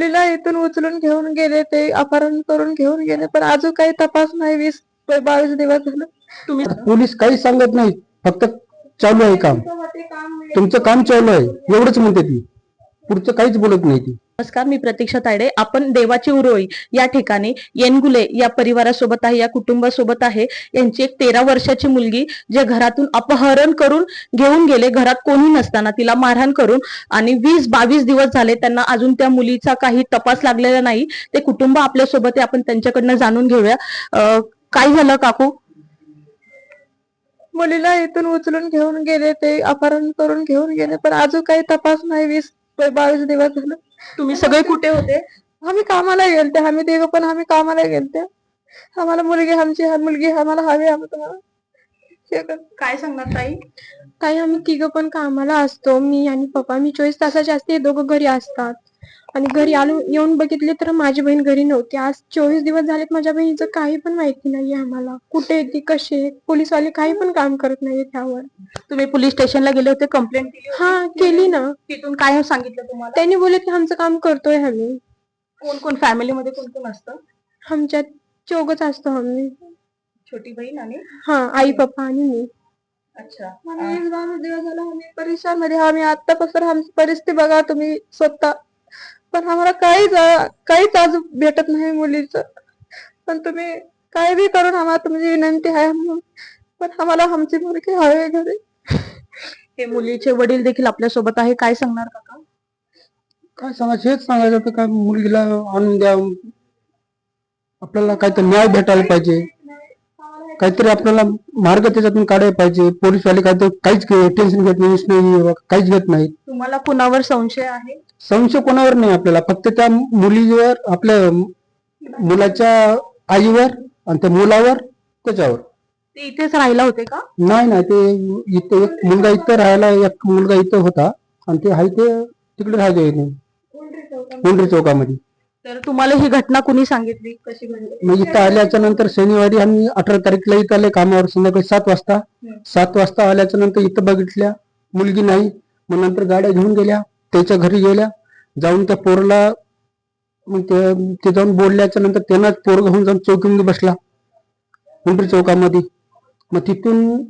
मुलीला इथून उचलून घेऊन गेले ते अपहरण करून घेऊन गेले पण अजून काही तपास नाही वीस बावीस दिवस झालं. तुम्ही पोलीस काहीच सांगत नाही फक्त चालू आहे काम तुमचं काम चालू आहे एवढंच म्हणते ती. पुढचं काहीच बोलत नाही ती. नमस्कार मी प्रतीक्षा तायडे. आपण देवाची उरोळी या ठिकाणी येनगुले या परिवारासोबत आहे या कुटुंबासोबत आहे. यांची एक तेरा वर्षाची मुलगी जे घरातून अपहरण करून घेऊन गेले. घरात कोणी नसताना तिला मारहाण करून आणि वीस बावीस दिवस झाले त्यांना अजून त्या मुलीचा काही तपास लागलेला नाही. ते कुटुंब आपल्यासोबत आहे. आपण त्यांच्याकडनं जाणून घेऊया. काय झालं काकू? मुलीला इथून उचलून घेऊन गेले ते अपहरण करून घेऊन गेले पण अजून काही तपास नाही. वीस बावीस दिवस झालं तुम्ही सगळे कुठे होते? आम्ही कामाला गेलते आम्ही तिघ पण आम्ही कामाला गेलते. आम्हाला मुलगी आमची मुलगी आम्हाला हवी आम्ही तुम्हाला. काय सांगणार ताई? ताई आम्ही तिघं पण कामाला असतो. मी आणि पप्पा मी चोवीस तासाच्या असते दोघं घरी असतात. आणि घरी आलो येऊन बघितले तर माझी बहीण घरी नव्हती. आज चोवीस दिवस झालेत माझ्या बहिणीचं काही पण माहिती नाहीये आम्हाला. कुठे ती कशी आहे? पोलीसवाले काही पण काम करत नाहीये त्यावर तुम्ही पोलीस स्टेशनला गेले होते कंप्लेंट केली? हा केली ना. तिथून काय सांगितलं तुम्हाला? त्यांनी बोलले की आमचं काम करतोय आम्ही. कोण कोण? फॅमिलीमध्ये कोण कोण असतं? आमच्यात चौघच असतो आम्ही. छोटी बहीण आणि? हा आई पप्पा आणि मी. अच्छा. बावीस दिवस झाला आम्ही परेशानमध्ये आम्ही आतापासून आमची परिस्थिती बघा तुम्ही स्वतः पण आम्हाला काहीच काहीच आज भेटत नाही मुलीचं. पण तुम्ही काय बी करून आम्हाला तुमची विनंती आहे म्हणून. पण आम्हाला आमची मुलगी हवी घरी. हे मुलीचे वडील देखील आपल्यासोबत आहे. काय सांगणार काका? काय सांगायचं? हेच सांगायचं होतं काय मुलगीला आणून द्या. आपल्याला काहीतरी न्याय भेटायला पाहिजे. काहीतरी आपल्याला मार्ग त्याच्यातून काढायला पाहिजे. पोलीसवाले काहीतरी काहीच टेन्शन घेत नाही नाही काहीच घेत नाहीत तुम्हाला कुणावर संशय आहे? संशय कोणावर नाही आपल्याला. फक्त त्या मुलीवर आपल्या मुलाच्या आईवर आणि त्या मुलावर त्याच्यावर. ते इथेच राहिला होते का? नाही नाही ते इथे एक मुलगा इथं राहायला एक मुलगा इथं होता. आणि ते आहे ते तिकडे राहायचे इथे मुंडरी चौकामध्ये तर तुम्हाला ही घटना कुणी सांगितली? कशी घडली? मग इथं आल्याच्यानंतर शनिवारी आम्ही अठरा तारीखला इथं आले कामावर संध्याकाळी सात वाजता. सात वाजता आल्याच्यानंतर इथं बघितल्या मुलगी नाही. मग नंतर गाड्या घेऊन गेल्या त्याच्या घरी गेल्या. जाऊन त्या पोरला मग ते जाऊन बोलल्याच्या नंतर त्यांनाच पोर घेऊन जाऊन चौकीमध्ये बसला पिंपरी चौकामध्ये. मग तिथून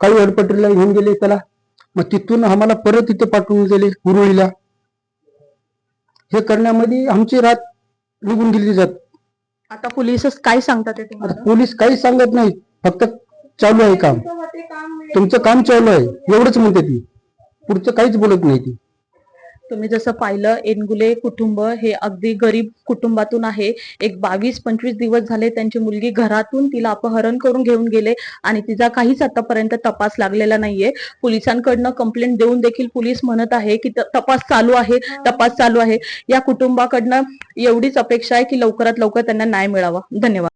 काही वडपट्टीला घेऊन गेले त्याला. मग तिथून आम्हाला परत इथे पाठवून दिले उरुळीला हे करण्यामध्ये आमची रात निघून गेली जात. आता पोलीस काय सांगतात ते आता तुम्हाला पोलीस काहीच सांगत नाही फक्त चालू आहे काम. तुमचं काम चालू आहे. एवढंच म्हणते ती. पुढचं काहीच बोलत नाही ती. तुम्ही जसं पाहिलं एनगुले कुटुंब हे अगदी गरीब कुटुंबातून आहे. एक बावीस पंचवीस दिवस झाले त्यांची मुलगी घरातून तिला अपहरण करून घेऊन गेले आणि तिचा काहीच आतापर्यंत तपास लागलेला नाहीये. पोलिसांकडनं कंप्लेंट देऊन देखील पोलीस म्हणत आहे की तपास चालू आहे तपास चालू आहे. या कुटुंबाकडनं एवढीच अपेक्षा आहे की लवकरात लवकर त्यांना न्याय मिळावा. धन्यवाद.